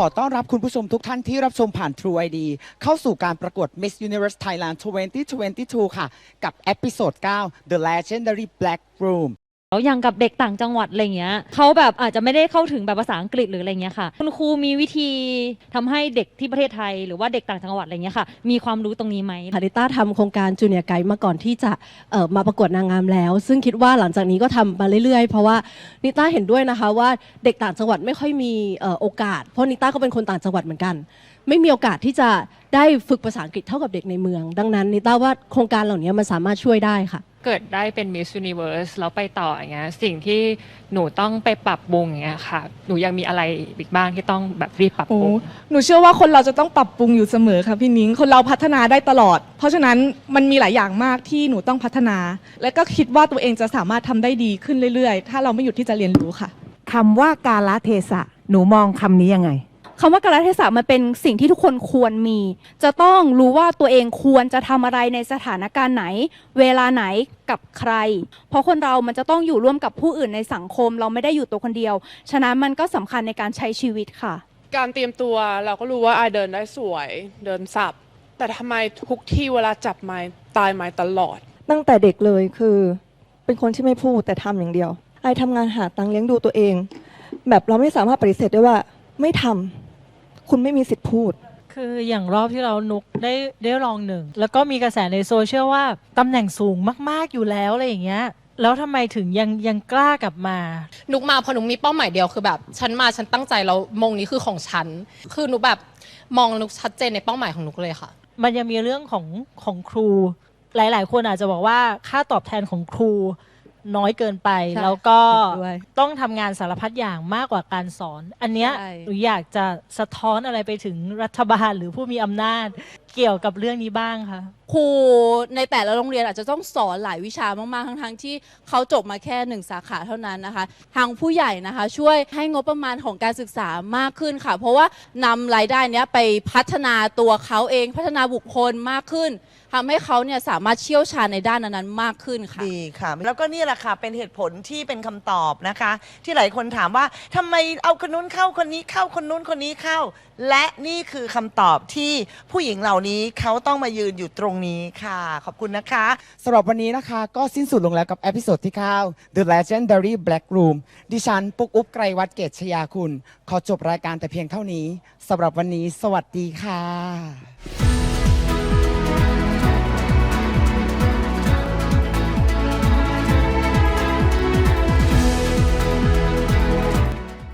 ขอต้อนรับคุณผู้ชมทุกท่านที่รับชมผ่าน True ID เข้าสู่การประกวด Miss Universe Thailand 2022 ค่ะ กับเอพิโซด9 The Legendary Black Room แล้วอย่างกับเด็กต่างจังหวัดอะไรเงี้ยเขาแบบอาจจะไม่ได้เข้าถึงแบบภาษาอังกฤษหรืออะไรเงี้ยค่ะ คุณครูมีวิธีทำให้เด็กที่ประเทศไทย หรือว่าเด็กต่างจังหวัดอะไรเงี้ยค่ะ มีความรู้ตรงนี้ไหมค่ะนิต้าทำโครงการจูเนียร์ไกด์มาก่อนที่จะเอ่อมาประกวดนางงามแล้ว ซึ่งคิดว่าหลังจากนี้ก็ทำมาเรื่อยๆ เพราะว่านิต้าเห็นด้วยนะคะว่าเด็กต่างจังหวัดไม่ค่อยมีเอ่อโอกาส เพราะนิต้าก็เป็นคนต่างจังหวัดเหมือนกัน ไม่มีโอกาสที่จะได้ฝึกภาษาอังกฤษเท่ากับเด็กในเมือง ดังนั้นนิต้าว่าโครงการเหล่านี้มันสามารถช่วยได้ค่ะ เกิดได้เป็น Miss Universe แล้วไปต่ออย่างเงี้ยสิ่งที่หนูต้องไปปรับปรุงอย่างเงี้ยค่ะ หนูยังมีอะไรอีกบ้างที่ต้องแบบรีบปรับโอ้ปรุงหนูเชื่อว่าคนเราจะต้องปรับปรุงอยู่เสมอค่ะพี่นิ้ง คนเราพัฒนาได้ตลอด เพราะฉะนั้นมันมีหลายอย่างมากที่หนูต้องพัฒนา และก็คิดว่าตัวเองจะสามารถทำได้ดีขึ้นเรื่อยๆ ถ้าเราไม่หยุดที่จะเรียนรู้ค่ะ คำว่ากาลเทศะ หนูมองคำนี้ยังไง คำว่ากาลเทศะมันเป็นสิ่งที่ทุกคนควรมี จะต้องรู้ว่าตัวเองควรจะทำอะไรในสถานการณ์ไหน เวลาไหนกับใคร เพราะคนเรามันจะต้องอยู่ร่วมกับผู้อื่นในสังคม เราไม่ได้อยู่ตัวคนเดียว ฉะนั้นมันก็สำคัญในการใช้ชีวิตค่ะ การเตรียมตัวเราก็รู้ว่าไอายเดินได้สวย เดินสับ แต่ทำไมทุกที่เวลาจับไม้ตายไม้ตลอด ตั้งแต่เด็กเลยคือ เป็นคนที่ไม่พูดแต่ทำอย่างเดียวไอทำงานหาตังค์เลี้ยงดูตัวเอง แบบเราไม่สามารถปฏิเสธได้ว่าไม่ทำ คุณไม่มีสิทธิ์พูด คืออย่างรอบที่เรานุกได้ได้รองหนึ่ง แล้วก็มีกระแสในโซเชียลว่าตำแหน่งสูงมาก ๆอยู่แล้วอะไรอย่างเงี้ยแล้วทำไมถึงยังยังกล้ากลับมา นุกมาเพราะนุกมีเป้าหมายเดียวคือแบบ ฉันมาฉันตั้งใจแล้วมงนี้คือของฉัน คือนุกแบบมองนุกชัดเจนในเป้าหมายของนุกเลยค่ะ มันยังมีเรื่องของของครู หลาย ๆ คนอาจจะบอกว่าค่าตอบแทนของครู น้อยเกินไป ใช่แล้วก็เห็นด้วยต้องทำงานสารพัดอย่างมากกว่าการสอน อันเนี้ยใช่ หนูอยากจะสะท้อนอะไรไปถึงรัฐบาลหรือผู้มีอำนาจ เกี่ยวกับเรื่องนี้บ้างคะ ครูในแต่ละโรงเรียนอาจจะต้องสอนหลายวิชามาก ๆ ทั้งๆที่เขาจบมาแค่หนึ่งสาขาเท่านั้นนะคะ ทางผู้ใหญ่นะคะ ช่วยให้งบประมาณของการศึกษามากขึ้นค่ะ เพราะว่านำรายได้เนี้ยไปพัฒนาตัวเขาเองพัฒนาบุคคลมากขึ้นทำให้เขาเนี่ยสามารถเชี่ยวชาญในด้านนั้นๆมากขึ้นค่ะ ดีค่ะ แล้วก็นี่แหละค่ะ เป็นเหตุผลที่เป็นคำตอบนะคะ ที่หลายคนถามว่าทำไมเอาคนนู้นเข้าคนนี้เข้าคนนู้นคนนี้เข้า และนี่คือคำตอบที่ผู้หญิงเหล่านี้เขาต้องมายืนอยู่ตรงนี้ค่ะ ขอบคุณนะคะ สำหรับวันนี้นะคะก็สิ้นสุดลงแล้วกับเอพิโซดที่9 The Legendary Black Room ดิฉันปุกอุ๊บไกรวัฒน์เกตชยาคุณ ขอจบรายการแต่เพียงเท่านี้สำหรับวันนี้ สวัสดีค่ะ